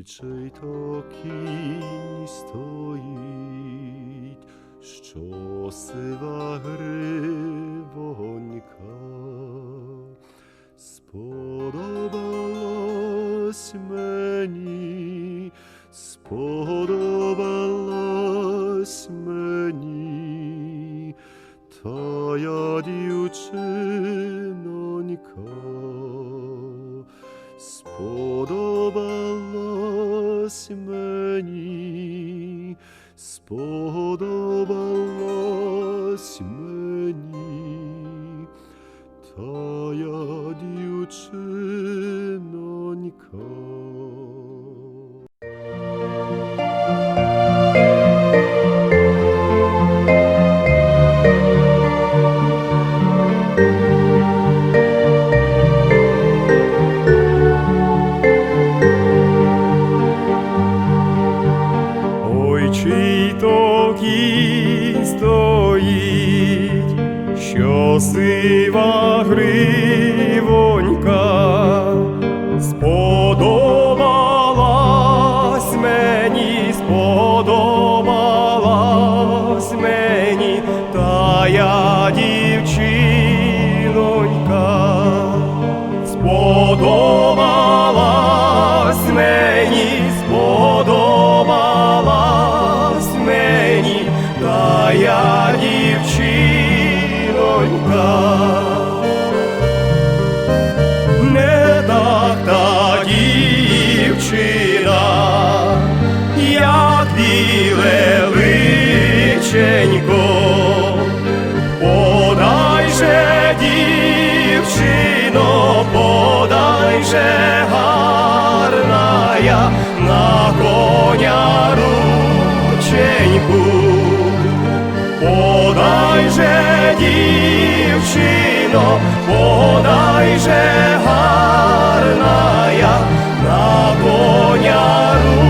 Звичай такий стоїть, що сива гривонька сподобалась мені, сподобалась. Oh. Йосива гривонь гуляя на коня рученьку, подай же, дівчино, подай же гарна я на коня рученьку.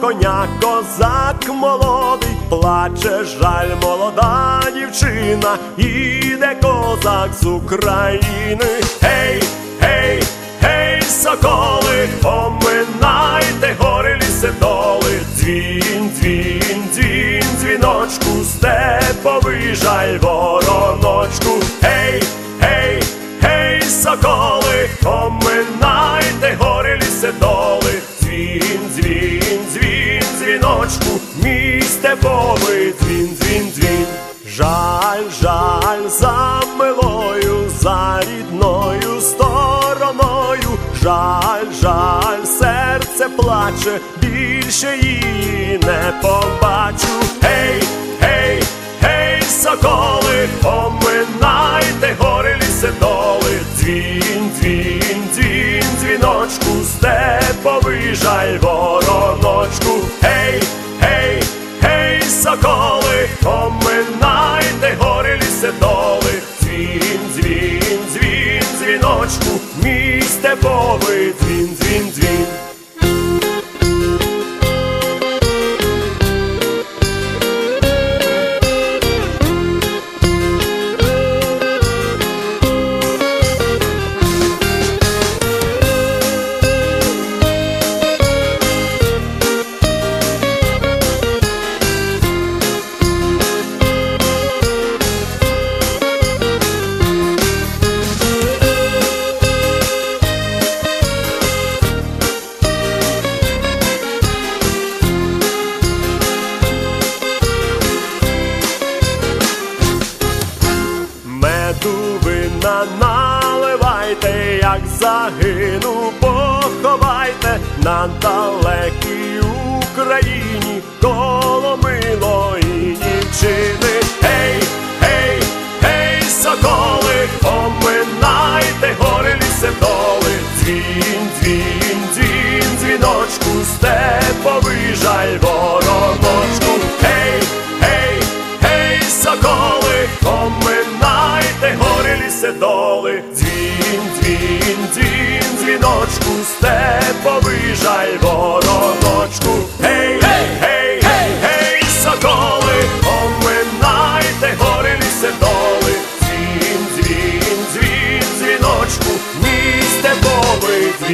Коня козак молодий, плаче жаль молода дівчина, іде козак з України. Гей, гей, гей, соколи, поминайте гори ліси доли, дзвін, дзвін, дзвін, дзвіночку, степовий жаль вороночку. Гей, гей, гей, соколи, поминайте гори ліси доли, дзвін, дзвін, дзвіночку, мій степовий дзвін, дзвін, дзвін. Жаль, жаль за милою, за рідною стороною, жаль, жаль, серце плаче, більше її не побачу. Гей, гей, гей, соколи, поминайте гори ліси доли, дзвін, дзвін, дзвін, дзвіночку, степовий жаль вороночку. Гей, соколи, поминайте гори лісе доли, дзвін, дзвін, дзвін, дзвіночку, мій степовий дзвін. Меду вина наливайте, як загину, поховайте на далекій Україні коло милої дівчини. Гей, гей, гей, соколи, поминайте гори ліси доли, дзвін, дзвін, дзвін, дзвіночку, степовий жаль вороночку.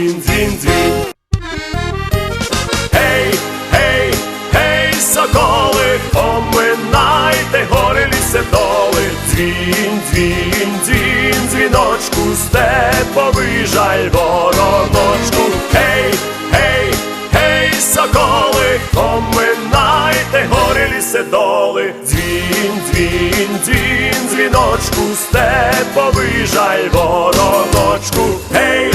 Дзвін, дзвін, дзвін. Гей, гей, гей, соколи, поминайте гори ліси доли, дзвін, дзвін, дзвін, дзвіночку, степовий жаль вороночку. Гей, гей, гей, соколи, поминайте гори ліси доли, дзвін, дзвін, дзвін, дзвіночку, степовий жаль вороночку. Гей,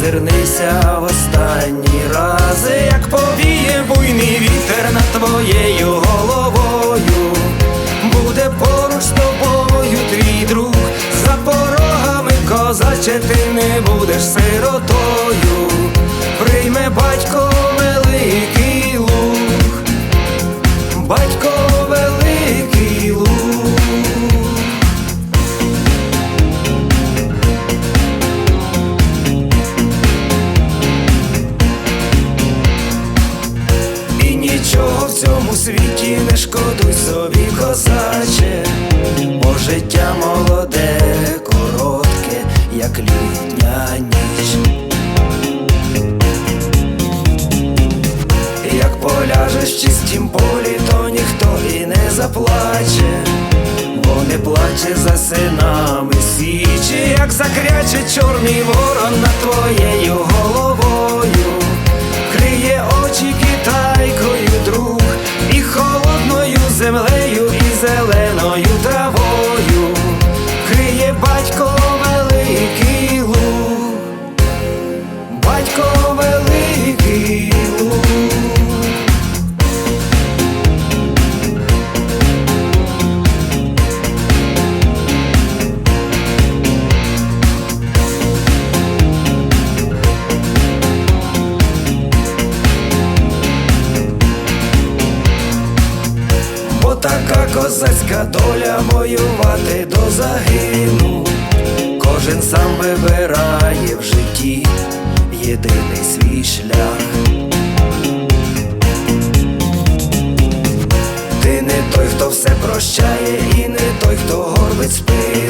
Озирнися в останні рази, як повіє буйний вітер над твоєю головою, буде поруч з тобою, твій друг, за порогами козаче ти не будеш сиротою, прийме батько. Цьому світі не шкодуй собі, козаче, бо життя молоде, коротке, як літня ніч. Як поляжеш в чистім полі, то ніхто і не заплаче, бо не плаче за синами січі, як закряче чорний ворон над твоєю головою, воювати до загину. Кожен сам вибирає в житті єдиний свій шлях. Ти не той, хто все прощає, і не той, хто горбить спину.